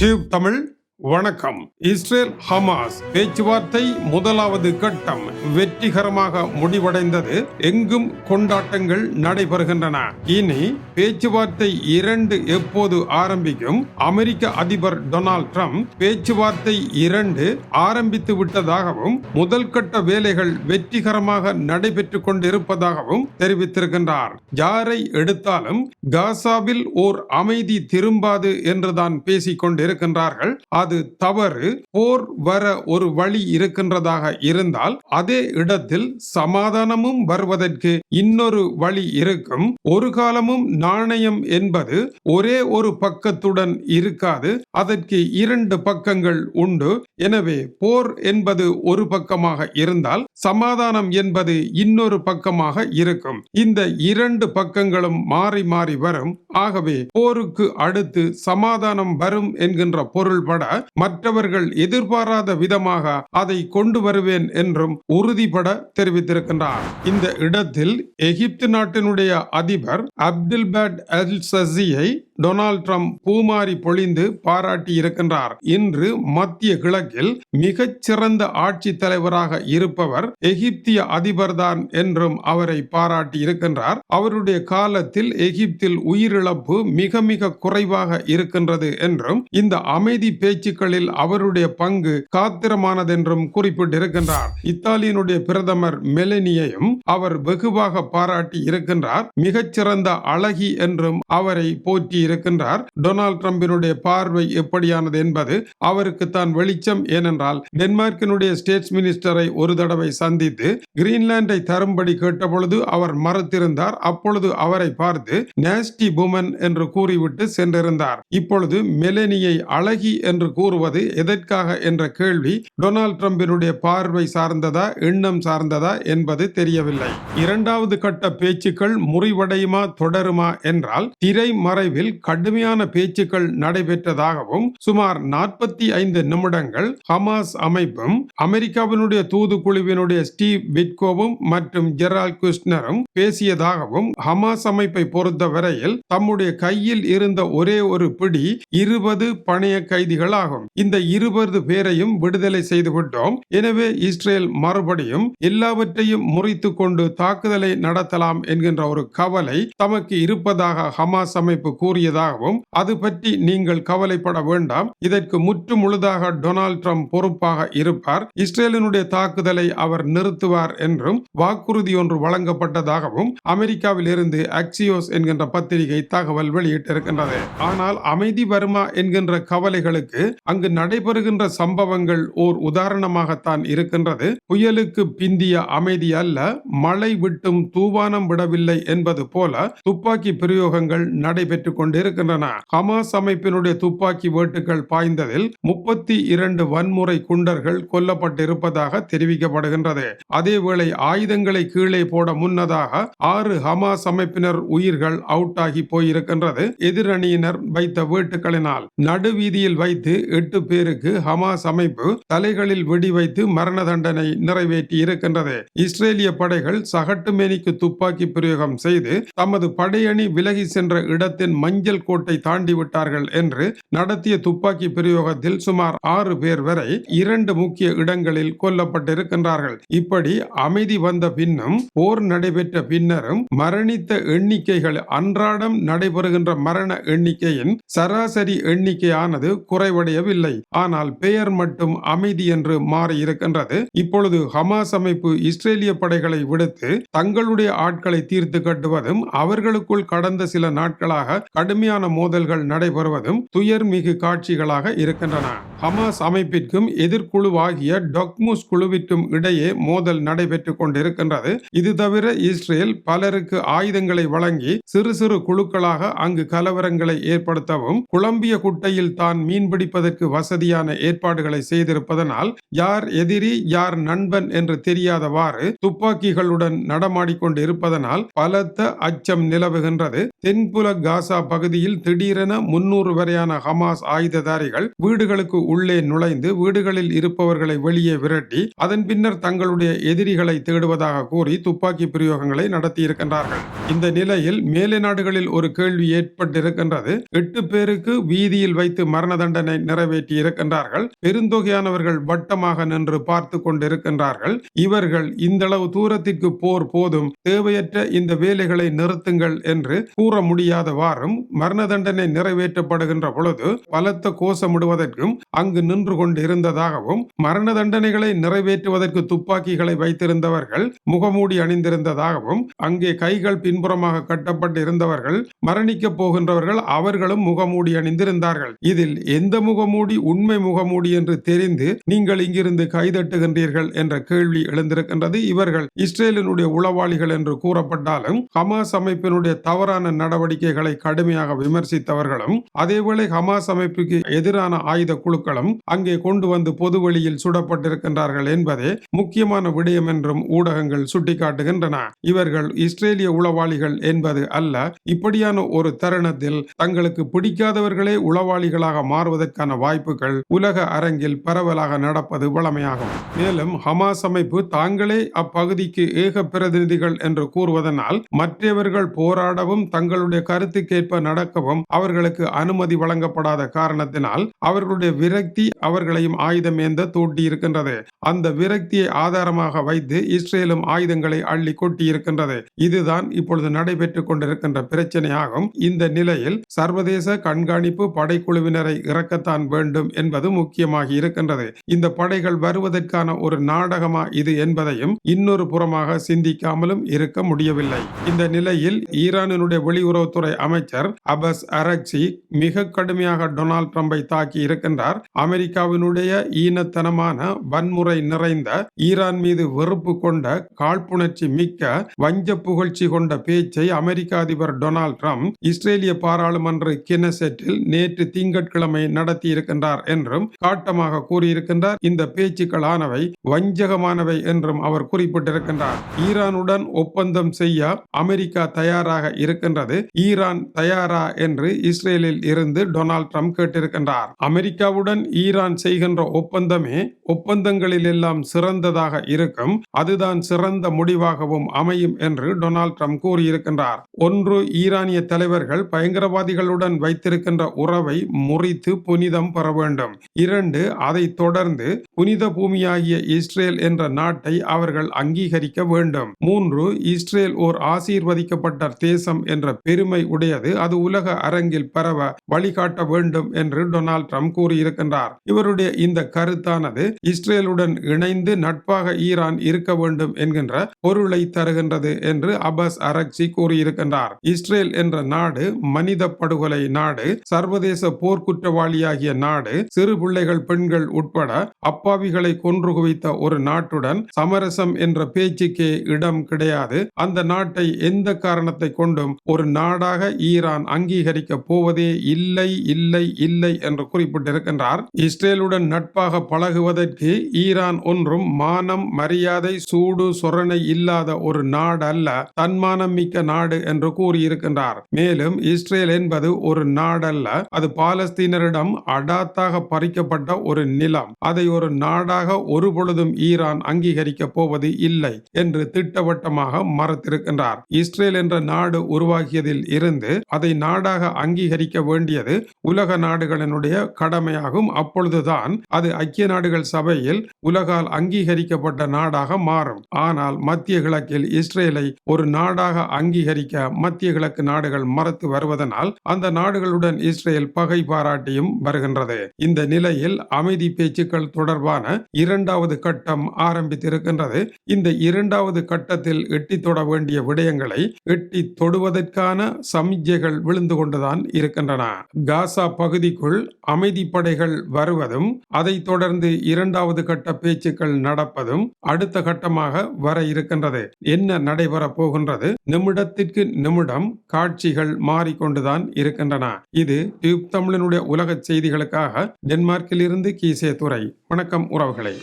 Tube Tamil வணக்கம். Israel Hamas பேச்சுவார்த்தை முதலாவது கட்டம் வெற்றிகரமாக முடிவடைந்தது. எங்கும் கொண்டாட்டங்கள் நடைபெறுகின்றன. இனி பேச்சுவார்த்தை இரண்டு எப்போது ஆரம்பிக்கும்? அமெரிக்க அதிபர் டொனால்ட் ட்ரம்ப் பேச்சுவார்த்தை இரண்டு ஆரம்பித்து விட்டதாகவும் முதல் கட்ட வேலைகள் வெற்றிகரமாக நடைபெற்றுக் கொண்டிருப்பதாகவும் தெரிவித்திருக்கின்றார். யாரை எடுத்தாலும் காசாவில் ஓர் அமைதி திரும்பாது என்றுதான் பேசிக் கொண்டிருக்கின்றார்கள். அது தவறு போர் வர ஒரு வழி இருக்கின்றதாக இருந்தால் அதே இடத்தில் சமாதானமும் வருவதற்கு இன்னொரு வழி இருக்கும். ஒரு காலமும் நாணயம் என்பது ஒரே ஒரு பக்கத்துடன் இருக்காது அதற்கு இரண்டு பக்கங்கள் உண்டு. எனவே போர் என்பது ஒரு பக்கமாக இருந்தால் சமாதானம் என்பது இன்னொரு பக்கமாக இருக்கும். இந்த இரண்டு பக்கங்களும் மாறி மாறி வரும். ஆகவே போருக்கு அடுத்து சமாதானம் வரும் என்கின்ற பொருள்பட மற்றவர்கள் எதிர்பாராத விதமாக அதை கொண்டு வருவேன் என்றும் உறுதிபட தெரிவித்திருக்கின்றார். இந்த இடத்தில் எகிப்து நாட்டினுடைய அதிபர் அப்துல் பேட் அல் சசியை டொனால்ட் ட்ரம்ப் பூமாரி பொழிந்து பாராட்டி இருக்கின்றார். இன்று மத்திய கிழக்கில் மிகச்சிறந்த ஆட்சி தலைவராக இருப்பவர் எகிப்திய அதிபர்தான் என்றும் அவரை பாராட்டி இருக்கின்றார். அவருடைய காலத்தில் எகிப்தில் உயிரிழப்பு மிக மிக குறைவாக இருக்கின்றது என்றும் இந்த அமைதி பேச்சுக்களில் அவருடைய பங்கு காத்திரமானதென்றும் குறிப்பிட்டிருக்கின்றார். இத்தாலியினுடைய பிரதமர் மெலனியையும் அவர் வெகுவாக பாராட்டி இருக்கின்றார். மிகச்சிறந்த அழகி என்றும் அவரை போற்றி இருக்கின்றார். டொனால்ட் ட்ரம்பினுடைய பார்வை எப்படியானது என்பது அவருக்கு தான் வெளிச்சம். ஏனென்றால் டென்மார்க்கினுடைய ஸ்டேட்ஸ் மினிஸ்டரை ஒரு தடவை சந்தித்து கிரீன்லாண்டை தரும்படி கேட்டபொழுது அவர் மறுத்திருந்தார். அப்பொழுது அவரை பார்த்து நேஸ்டி புமன் என்று கூறிவிட்டு சென்றிருந்தார். இப்பொழுது மெலனியை அழகி என்று கூறுவது எதற்காக என்ற கேள்வி டொனால்ட் ட்ரம்பினுடைய பார்வை சார்ந்ததா எண்ணம் சார்ந்ததா என்பது தெரியவில்லை. இரண்டாவது கட்ட பேச்சுக்கள் முறிவடையுமா தொடருமா என்றால் திரை மறைவில் கடுமையான பேச்சுக்கள் நடைபெற்றதாகவும் சுமார் நாற்பத்தி ஐந்து நிமிடங்கள் ஹமாஸ் அமைப்பும் அமெரிக்காவினுடைய தூதுக்குழுவினுடைய ஸ்டீவ் விட்கோவும் மற்றும் ஜெரால் குஸ்னரும் பேசியதாகவும் ஹமாஸ் அமைப்பை பொறுத்த வரையில் தம்முடைய கையில் இருந்த ஒரே ஒரு பிடி இருபது பணைய கைதிகள் ஆகும் இந்த இருபது பேரையும் விடுதலை செய்துவிட்டோம். எனவே இஸ்ரேல் மறுபடியும் எல்லாவற்றையும் முறித்து கொண்டு தாக்குதலை நடத்தலாம் என்கின்ற ஒரு கவலை தமக்கு இருப்பதாக ஹமாஸ் அமைப்பு கூறியதாகவும் அது பற்றி நீங்கள் கவலைப்பட வேண்டாம். இதற்கு முற்று முழுதாக டொனால்ட் ட்ரம்ப் பொறுப்பாக இருப்பார். இஸ்ரேலினுடைய தாக்குதலை அவர் நிறுத்துவார் என்றும் வாக்குறுதி ஒன்று வழங்கப்பட்டதாகவும் அமெரிக்காவில் இருந்து அக்சியோஸ் என்கின்ற பத்திரிகை தகவல் வெளியிட்டிருக்கின்றது. ஆனால் அமைதி வருமா என்கின்ற கவலைகளுக்கு அங்கு நடைபெறுகின்ற சம்பவங்கள் ஓர் உதாரணமாகத்தான் இருக்கின்றது. புயலுக்கு பிந்திய அமைதி அல்ல மழை விட்டும் தூவானம் விடவில்லை என்பது போல துப்பாக்கி பிரயோகங்கள் நடைபெற்றுக் கொண்டிருக்கின்றன. ஹமாஸ் அமைப்பினுடைய துப்பாக்கி வேட்டுகள் பாய்ந்ததில் முப்பத்தி இரண்டு வன்முறை குண்டர்கள் கொல்லப்பட்டிருப்பதாக தெரிவிக்கப்படுகின்றது. அதேவேளை ஆயுதங்களை கீழே போட முன்னதாக ஆறு ஹமாஸ் அமைப்பினர் உயிர்கள் அவுட் ஆகி போயிருக்கின்றது. எதிரணியினர் வைத்த வேட்டுகளினால் நடுவீதியில் வைத்து எட்டு பேருக்கு ஹமாஸ் அமைப்பு தலைகளில் வெடி வைத்து மரண தண்டனை நிறைவேற்றி இருக்கின்றது. இஸ்ரேலிய படைகள் சகட்டு மேனிக்கு துப்பாக்கி பிரயோகம் செய்து தமது படையணி விலகி சென்ற இடத்தின் மஞ்சள் மஞ்சள் கோட்டை தாண்டி விட்டார்கள் என்று நடத்திய துப்பாக்கி பிரயோகத்தில் சுமார் ஆறு பேர் வரை இரண்டு முக்கிய இடங்களில் கொல்லப்பட்டிருக்கின்றார்கள். இப்படி அமைதி வந்த பின்னும் போர் நடைபெற்ற பின்னரும் மரணித்த எண்ணிக்கைகள் அன்றாடம் நடைபெறுகின்ற மரண எண்ணிக்கையின் சராசரி எண்ணிக்கையானது குறைவடையவில்லை. ஆனால் பெயர் மட்டும் அமைதி என்று மாறியிருக்கின்றது. இப்பொழுது ஹமாஸ் அமைப்பு இஸ்ரேலிய படைகளை விடுத்து தங்களுடைய ஆட்களை தீர்த்து கட்டுவதும் அவர்களுக்குள் கடந்த சில நாட்களாக கடுமையான மோதல்கள் நடைபெறுவதும் துயர்மிகு காட்சிகளாக இருக்கின்றன. ஹமாஸ் அமைப்பிற்கும் எதிர்குழுவாகிய டொக்முஸ் குழுவிற்கும் இடையே மோதல் நடைபெற்றுக் கொண்டிருக்கின்றது. இது தவிர இஸ்ரேல் பலருக்கு ஆயுதங்களை வழங்கி சிறு சிறு குழுக்களாக அங்கு கலவரங்களை ஏற்படுத்தவும் குழம்பிய குட்டையில் தான் மீன்பிடிப்பதற்கு வசதியான ஏற்பாடுகளை செய்திருப்பதனால் யார் எதிரி யார் நண்பன் என்று தெரியாதவாறு துப்பாக்கிகளுடன் நடமாடிக்கொண்டு இருப்பதனால் பலத்த அச்சம் நிலவுகின்றது. தென்புல காசா பகுதியில் திடீரென முன்னூறு வரையான ஹமாஸ் ஆயுததாரிகள் வீடுகளுக்கு உள்ளே நுழைந்து வீடுகளில் இருப்பவர்களை வெளியே விரட்டி அதன் பின்னர் தங்களுடைய எதிரிகளை தேடுவதாக கூறி துப்பாக்கி பிரயோகங்களை நடத்தியிருக்கின்றார்கள். இந்த நிலையில் மேலை நாடுகளில் ஒரு கேள்வி ஏற்பட்டிருக்கின்றது. எட்டு பேருக்கு வீதியில் வைத்து மரண தண்டனை நிறைவேற்றி இருக்கின்றார்கள். பெருந்தொகையானவர்கள் வட்டமாக நின்று பார்த்து கொண்டிருக்கின்றார்கள். இவர்கள் இந்த அளவு தூரத்திற்கு போர் போதும் தேவையற்ற இந்த வேலைகளை நிறுத்துங்கள் என்று கூற முடியாதவாறும் மரண தண்டனை நிறைவேற்றப்படுகின்ற பொழுது பலத்த கோஷமிடுவதற்கும் அங்கு நின்று கொண்டு இருந்ததாகவும் மரண தண்டனைகளை நிறைவேற்றுவதற்கு துப்பாக்கிகளை வைத்திருந்தவர்கள் முகமூடி அணிந்திருந்ததாகவும் அங்கே கைகள் பின் பின்புறமாக கட்டப்பட்டு இருந்தவர்கள் மரணிக்கப் போகின்றவர்கள் அவர்களும் முகமூடி அணிந்திருந்தார்கள். இதில் எந்த முகமூடி உண்மை முகமூடி என்று தெரிந்து நீங்கள் இங்கிருந்து கைதட்டுகின்றீர்கள் என்ற கேள்வி எழுந்திருக்கின்றது. இவர்கள் இஸ்ரேலினுடைய உளவாளிகள் என்று கூறப்பட்டாலும் ஹமாஸ் அமைப்பினுடைய தவறான நடவடிக்கைகளை கடுமையாக விமர்சித்தவர்களும் அதேவேளை ஹமாஸ் அமைப்புக்கு எதிரான ஆயுத குழுக்களும் அங்கே கொண்டு வந்து பொதுவெளியில் சுடப்பட்டிருக்கின்றார்கள் என்பதே முக்கியமான விடயம் என்றும் ஊடகங்கள் சுட்டிக்காட்டுகின்றன. இவர்கள் இஸ்ரேலிய உளவாளிகள் என்பது அல்ல. இப்படியான ஒரு தருணத்தில் தங்களுக்கு பிடிக்காதவர்களே உளவாளிகளாக மாறுவதற்கான வாய்ப்புகள் உலக அரங்கில் பரவலாக நடப்பது வழமையாகும். மேலும் ஹமாஸ் அமைப்பு தாங்களே அப்பகுதிக்கு ஏக பிரதிநிதிகள் என்று கூறுவதனால் மற்றவர்கள் போராடவும் தங்களுடைய கருத்துக்கேற்ப நடக்கவும் அவர்களுக்கு அனுமதி வழங்கப்படாத காரணத்தினால் அவர்களுடைய விரக்தி அவர்களையும் ஆயுதம் ஏந்த தூண்டி இருக்கின்றது அந்த விரக்தியை ஆதாரமாக வைத்து இஸ்ரேலும் ஆயுதங்களை அள்ளி கொட்டி இருக்கின்றது இதுதான் இப்பொழுது நடைபெற்றுக் கொண்டிருக்கின்ற பிரச்சனையாகும். இந்த நிலையில் சர்வதேச கண்காணிப்பு படைக்குழுவினரை இறக்கத்தான் வேண்டும் என்பது முக்கியமாகி இருக்கின்றது. இந்த படைகள் வருவதற்கான ஒரு நாடகமா இது என்பதையும் இன்னொரு புறமாக சிந்திக்காமலும் இருக்க முடியவில்லை. இந்த நிலையில் ஈரானினுடைய வெளியுறவுத்துறை அமைச்சர் அபஸ் அரக்சி மிக கடுமையாக டொனால்ட் ட்ரம்பை தாக்கி இருக்கின்றார். அமெரிக்காவினுடைய ஈனத்தனமான வன்முறை நிறைந்த ஈரான் மீது வெறுப்பு கொண்ட காழ்ப்புணர்ச்சி மிக்க வஞ்ச புகழ்ச்சி கொண்ட பேச்சை அமெரிக்க அதிபர் டொனால்ட் ட்ரம்ப் இஸ்ரேலிய பாராளுமன்ற கினசெட்டில் நேற்று திங்கட்கிழமை நடத்தி இருக்கின்றார் என்றும் காட்டமாக கூறியிருக்கின்றார். இந்த பேச்சுக்களானவை வஞ்சகமானவை என்றும் அவர் குறிப்பிட்டிருக்கின்றார். ஈரானுடன் ஒப்பந்தம் செய்ய அமெரிக்கா தயாராக இருக்கின்றது. ஈரான் தயாரா என்று இஸ்ரேலில் இருந்து டொனால்ட் ட்ரம்ப் கேட்டிருக்கின்றார். அமெரிக்காவுடன் ஈரான் செய்கின்ற ஒப்பந்தமே ஒப்பந்தங்களில் எல்லாம் சிறந்ததாக இருக்கும். அதுதான் சிறந்த முடிவாகவும் அமையும் என்று டொனால்ட் ட்ரம்ப் கூறியிருக்கின்றார். ஒன்று ஈரானிய தலைவர்கள் பயங்கரவாதிகளுடன் வைத்திருக்கின்ற உறவை முறித்து புனிதம் பெற வேண்டும். இரண்டு அதை தொடர்ந்து புனித பூமியாகிய இஸ்ரேல் என்ற நாட்டை அவர்கள் அங்கீகரிக்க வேண்டும். மூன்று இஸ்ரேல் ஓர் ஆசீர்வதிக்கப்பட்ட தேசம் என்ற பெருமை உடையது அது உலக அரங்கில் பரவ வழிகாட்ட வேண்டும் என்று டொனால்ட் ட்ரம்ப் கூறியிருக்கின்றார். இவருடைய இந்த கருத்தானது இஸ்ரேலுடன் இணைந்து நட்பாக ஈரான் இருக்க வேண்டும் என்கின்ற பொருளை தருகின்றது என்று அபாஸ் அரக்சி கூறியிருக்கின்றார். இஸ்ரேல் என்ற நாடு மனித படுகொலை நாடு சர்வதேச போர்க்குற்றவாளியாகிய நாடு சிறு பிள்ளைகள் பெண்கள் உட்பட அப்பாவிகளை கொன்று குவித்த ஒரு நாட்டுடன் சமரசம் என்ற பேச்சுக்கே இடம் கிடையாது. அந்த நாட்டை எந்த காரணத்தை கொண்டும் ஒரு நாடாக ஈரான் அங்கீகரிக்க போவதே இல்லை இல்லை இல்லை என்று குறிப்பிட்டிருக்கின்றார். இஸ்ரேலுடன் நட்பாக பழகுவதற்கு ஈரான் ஈரான் ஒன்றும் மானம் மரியாதை சூடு சொரணை இல்லாத ஒரு நாடு அல்ல தன்மானம் மிக்க நாடு என்று கூறியிருக்கின்றார். மேலும் இஸ்ரேல் என்பது ஒரு நாடல்ல அது பாலஸ்தீனரிடம் அடாத்தாக பறிக்கப்பட்ட ஒரு நிலம். அதை ஒரு நாடாக ஒருபொழுதும் ஈரான் அங்கீகரிக்க போவது இல்லை என்று திட்டவட்டமாக மறுத்திருக்கின்றார். இஸ்ரேல் என்ற நாடு உருவாகியதில் இருந்து அதை நாடாக அங்கீகரிக்க வேண்டியது உலக நாடுகளினுடைய கடமையாகும். அப்பொழுதுதான் அது ஐக்கிய நாடுகள் சபையில் உலகால் அங்கீகரிக்கப்பட்ட நாடாக மாறும். ஆனால் மத்திய கிழக்கில் இஸ்ரேலை ஒரு நாடாக அங்கீகரிக்க மத்திய கிழக்கு நாடுகள் மறுத்து வருவதனால் அந்த நாடுகளுடன் இஸ்ரேல் பகை பாராட்டியும் வருகின்றது. இந்த நிலையில் அமைதி பேச்சுக்கள் தொடர்பான இரண்டாவது கட்டம் ஆரம்பித்திருக்கின்றது. இந்த இரண்டாவது கட்டத்தில் எட்டி தொட வேண்டிய விடயங்களை எட்டி தொடுவதற்கான சமிஜைகள் விழுந்து கொண்டுதான் இருக்கின்றன. காசா பகுதிக்குள் அமைதி படைகள் வருவதும் அதைத் தொடர்ந்து இரண்டாவது கட்ட கட்ட பேச்சுக்கள் நடப்பதும் அடுத்த கட்டமாக வர இருக்கின்றது. என்ன நடைபெற போகின்றது? நிமிடத்திற்கு நிமிடம் காட்சிகள் மாறிக்கொண்டுதான் இருக்கின்றன. இது டியூப் தமிழனுடைய உலக செய்திகளுக்காக டென்மார்க்கில் இருந்து கீசே துறை வணக்கம் உறவுகளை.